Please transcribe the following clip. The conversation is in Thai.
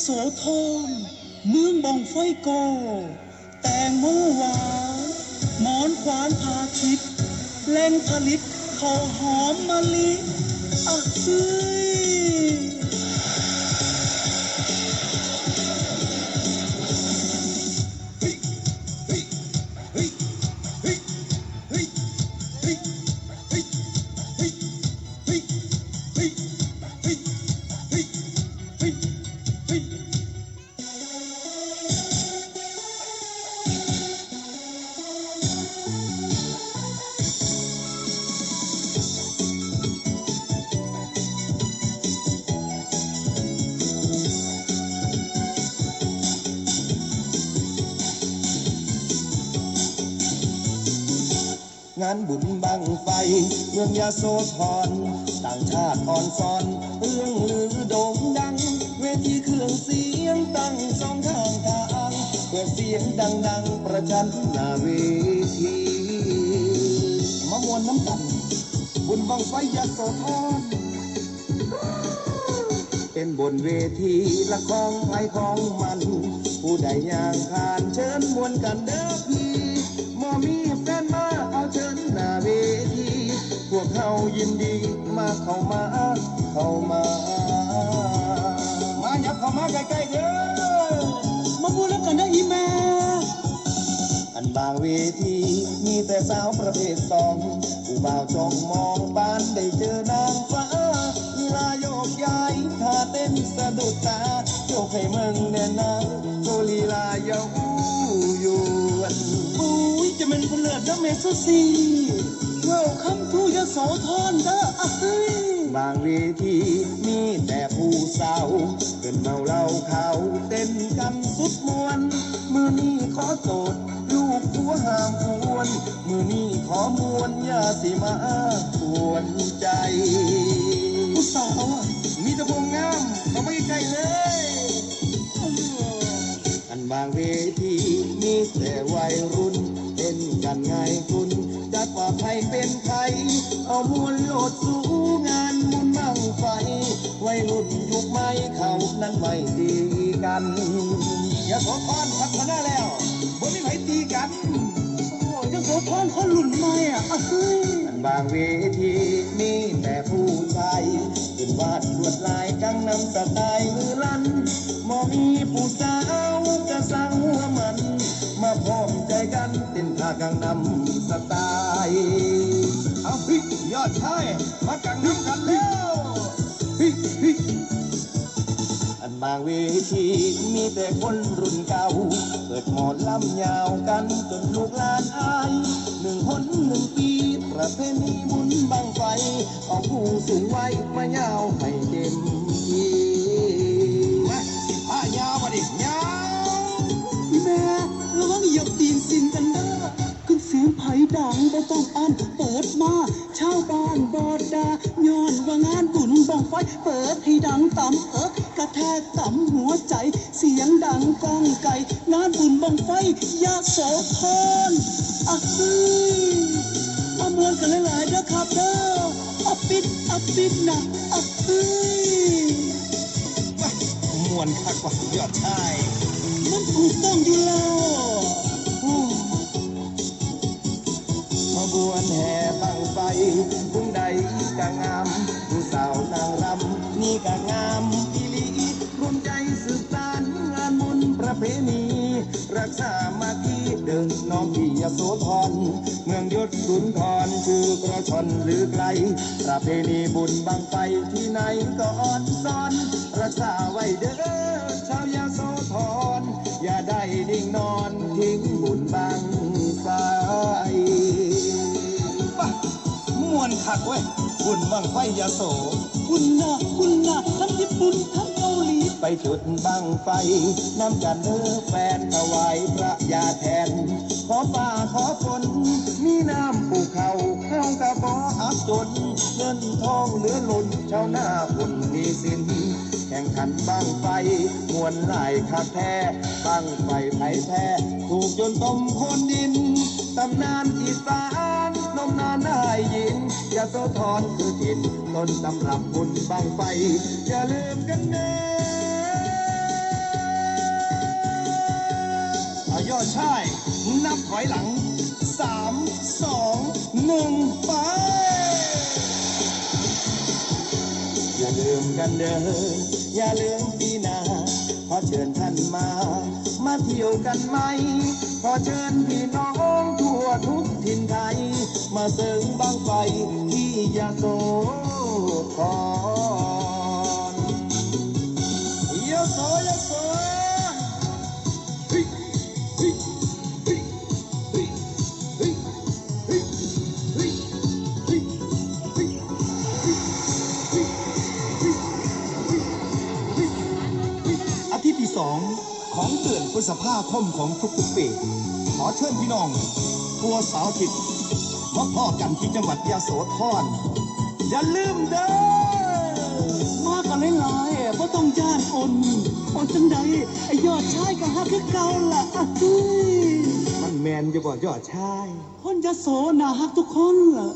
โสธรเมืองบองไฟโก แตงโมหวานหมอนขวานพาทิพแหล่งผลิตข้าวหอมมะลิอะเฮ้ งานบุญบังไฟ เมืองยาโสธรต่างชาติอ่อนซอน เรื่องลือโด่งดัง เวทีเครื่องเสียงตั้งสองข้างทางเพื่เสียงดังๆ ประชันหน้าเวทีมามวนน้ำกันบุญบังไฟยาโสธรเป็นบนเวทีละครไทยของมัน ผู้ใดอยากผ่านเชิญมวนกันเด้อพี่มอมีแฟนมา เขายินดีมาเข้ามาเข้ามา มายับเข้ามาใกล้ๆเด้อมาพูดแล้วกันนะอีแม่อันบางเวทีมีแต่สาวประเภทสองผู้บ่าวจ้องมองปานได้เจอนางฟ้าลีลาโยกย้ายท่าเต้นสะดุดตาโยกให้มึงเนี่ยนะโชลีลาเยาวยวนอุ้ยจะเป็นเพลิดนะเมสซี่ เวลคัมทูยโสธรเด้ออะเฮ้ยบางเวทีมีแต่ผู้สาวเกินเมาเหล้าเขาเต้นกันสุดมวน มือนี้ขอโสด ลูกผัวห้ามควรมือนี้ขอมวนอย่าสิมาปวนใจผู้สาวอะมีแต่พวงงามเขาไม่ใกลเลยอันบางเวทีมีแต่วัยรุ่นเต้นกันไงคุณ จัดว่าใครเป็นใคร เอามวลโลดสู่งานมุนบังไฟวัยรุ่นยุคใหม่เขานั้นไม่ดีกัน อย่าโสธรพัฒนาแล้วบ่มีใครตีกันโอ้ยยะโสธรคนรุ่นใหม่อะอะเฮ้ยอันบางเวทีมีแต่ผู้ชายขึ้นวาดลวดลายกังนำสไตล์มือลั่นมอมีผู้สาว เต้นท่ากังนำสไตล์เอาพิกยอดชายมากังนำกันแล้วพิกพิกอันบางเวทีมีแต่คนรุ่นเก่า เปิดหมอลำยาวกันจนลูกหลานอายหนึ่งคนหนึ่งปี ประเพณีบุญบังไฟเอาผู้สูงวัยมายาวให้เต็มที่ บ่ต้องอ่านเปิดมาชาวบ้านบอดดาย้อนว่างานบุญบังไฟเปิดให้ดังต่ำเอิกกระแทกต่ำหัวใจ เสียงดังก้องไก่งานบุญบังไฟยาโสธรอะเฮ้ยมามวนกันหลายๆนะครับเด้ออับปิดอับปิดนะอับเฮ้ยมวนคักว่ายอดชายมันถูกต้องอยู่แล้ว บวนแห่บังไฟบุงใดก็งามผู้สาวนางรำนี่ก็งามอีหลีรวมใจสืบสานงานมุนประเพณีรักษามาที่เดินน้องพี่ยโสธรเมืองยศสุนทรคือกระชอนหรือไกล ประเพณีบุญบังไฟที่ไหนก็อ่อนซ้อน รักษาไว้เด้อ คักเว้ยบุญบังไฟยาโส คุณน่ะคุณน่ะทั้งญี่ปุ่นทั้งเกาหลีไปจุดบังไฟ น้ำกันเด้อแฟนถวายพระยาแทน ขอฟ้าขอฝนมีน้ำภูเขาเข้ากระบออับจน เงินทองเหลือล้นชาวนาอุ่นมีสิน แข่งขันบังไฟมวนหลายคักแท้บังไฟไผแท้ ถูกจนต้มคนดินตำนานอีสาน โสอนคือจิตต้นตำรับบุญบางไฟ อย่าลืมกันเด้อยอดชายนับถอยหลังสามสองหนึ่งไป อย่าลืมกันเด้ออย่าลืมปีนาขอเชิญท่านมา มาเที่ยวกันไหม ขอเชิญพี่น้องทั่วทุกถิ่นไทย มาเติมบางไฟที่ยาโสธรยาโสยาโสอาทิตย์ที่สองของเตือนพฤษภาคมของทุกๆปีขอเชิญพี่น้อง ตัวสาวทิศ พ่อกันที่จังหวัดยะโสธรอย่าลืมเด้อมากันหลายๆอะบ่ต้องย่านอ่อนอ่อนจังใดไอ้ยอดชายก็ฮักคือเก่าล่ะอะเฮ้ยมันแมนอยู่บ่ยอดชาย คนยะโสน่าฮักทุกคนล่ะ